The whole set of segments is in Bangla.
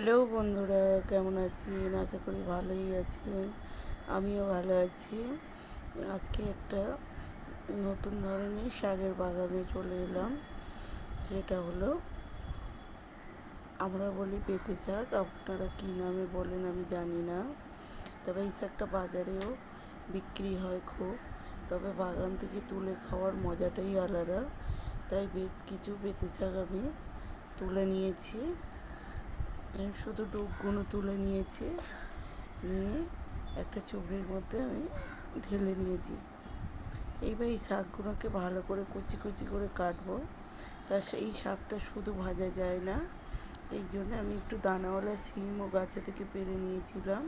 হ্যালো বন্ধুরা, কেমন আছেন? আশা করি ভালোই আছেন। আমিও ভালো আছি। আজকে একটা নতুন ধরনের শাকের বাগানে চলে এলাম। সেটা হলো, আমরা বলি পেতে শাক। আপনারা কী নামে বলেন আমি জানি না। তবে এই শাকটা বাজারেও বিক্রি হয় খুব। তবে বাগান থেকে তুলে খাওয়ার মজাটাই আলাদা। তাই বেশ কিছু পেতে শাক আমি তুলে নিয়েছি। শুধু ডুবগুলো তুলে নিয়েছি। নিয়ে একটা চুবড়ির মধ্যে আমি ঢেলে নিয়েছি। এইবার এই শাকগুলোকে ভালো করে কুচি কুচি করে কাটবো। তা সেই শাকটা শুধু ভাজা যায় না। এই জন্য আমি একটু দানাওয়ালা সিমও গাছে থেকে পেরে নিয়েছিলাম।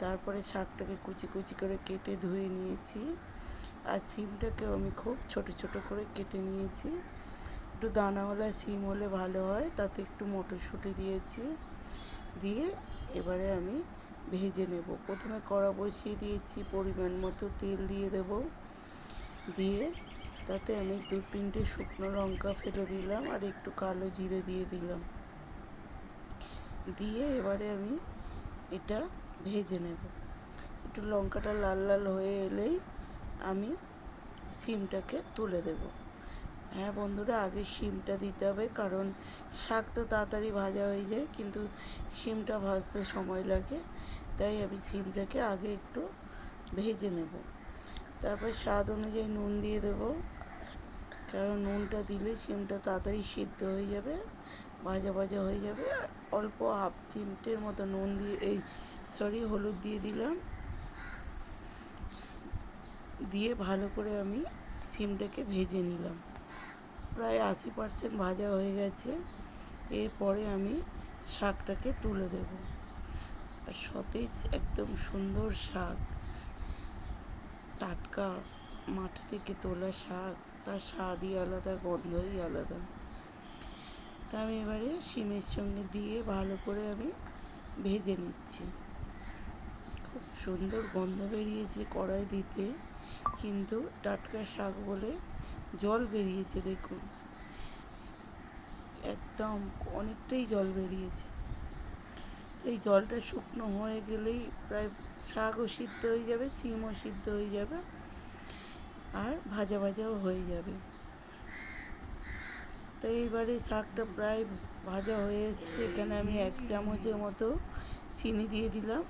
তারপরে শাকটাকে কুচি কুচি করে কেটে ধুয়ে নিয়েছি। আর সিমটাকেও আমি খুব ছোট ছোট করে কেটে নিয়েছি। একটু দানাওয়ালা সিম হলে ভালো হয়, তাতে একটু মটরশুঁটি দিয়েছি, দিয়ে এবারে আমি ভেজে নেব। প্রথমে কড়া বসিয়ে দিয়েছি, পরিমাণ মতো তেল দিয়ে দেব। দিয়ে তাতে আমি দু তিনটে শুকনো লঙ্কা ফেলে দিলাম আর একটু কালো জিরে দিয়ে দিলাম। দিয়ে এবারে আমি এটা ভেজে নেব। একটু লঙ্কাটা লাল লাল হয়ে এলেই আমি সিমটাকে তুলে দেবো। হ্যাঁ বন্ধুরা, আগে শিমটা দিতে হবে, কারণ শাক তো তাড়াতাড়ি ভাজা হয়ে যায়, কিন্তু শিমটা ভাজতে সময় লাগে। তাই আমি শিমটাকে আগে একটু ভেজে নেব। তারপর স্বাদ অনুযায়ী নুন দিয়ে দেবো, কারণ নুনটা দিলে শিমটা তাড়াতাড়ি সিদ্ধ হয়ে যাবে, ভাজা ভাজা হয়ে যাবে। অল্প হাফ চিমটের মতো নুন দিয়ে, এই, সরি, হলুদ দিয়ে দিলাম। দিয়ে ভালো করে আমি সিমটাকে ভেজে নিলাম। প্রায় আশি পার্সেন্ট ভাজা হয়ে গেছে। এরপরে আমি শাকটাকে তুলে দেব। আর সতেজ, একদম সুন্দর শাক। টাটকা, মাটি থেকে তোলা শাক, তার স্বাদই আলাদা, গন্ধই আলাদা। তা আমি এবারে শিমের সঙ্গে দিয়ে ভালো করে আমি ভেজে নিচ্ছি। খুব সুন্দর গন্ধ বেরিয়েছে কড়াই দিতে, কিন্তু টাটকা শাক বলে জল বেরিয়েছে, দেখুন। একদম অনেকটাই জল বেরিয়েছে। এই জলটা শুকনো হয়ে গেলেই প্রায় শাকও সিদ্ধ হয়ে যাবে, সিমও সিদ্ধ হয়ে যাবে আর ভাজা ভাজাও হয়ে যাবে। তো এইবারে শাকটা প্রায় ভাজা হয়ে এসছে। এখানে আমি এক চামচের মতো চিনি দিয়ে দিলাম।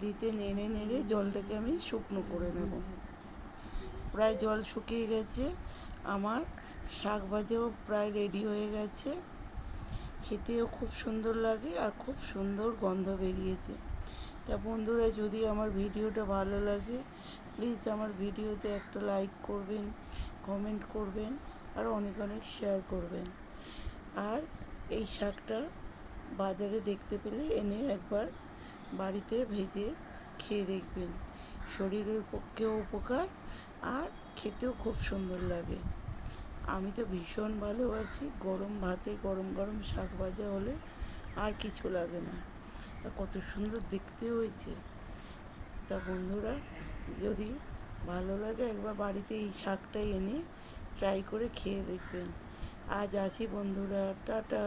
দিতে নেড়ে নেড়ে জলটাকে আমি শুকনো করে নেব। প্রায় জল শুকিয়ে গেছে। আমার শাক ভাজাও প্রায় রেডি হয়ে গেছে। খেতেও খুব সুন্দর লাগে আর খুব সুন্দর গন্ধ বেরিয়েছে। তা বন্ধুরা, যদি আমার ভিডিওটা ভালো লাগে প্লিজ আমার ভিডিওতে একটা লাইক করবেন কমেন্ট করবেন আর অনেক অনেক শেয়ার করবেন। আর এই শাকটা বাজারে দেখতে পেলে এনে একবার বাড়িতে ভেজে খেয়ে দেখবেন। শরীরের পক্ষেও উপকার আর খেতেও খুব সুন্দর লাগে। আমি তো ভীষণ ভালোবাসি। গরম ভাতে গরম গরম শাক ভাজা হলে আর কিছু লাগে না। কত সুন্দর দেখতে হয়েছে। তা বন্ধুরা, যদি ভালো লাগে একবার বাড়িতে এই শাকটা এনে ট্রাই করে খেয়ে দেখবেন। আজ আছি বন্ধুরা, টাটা।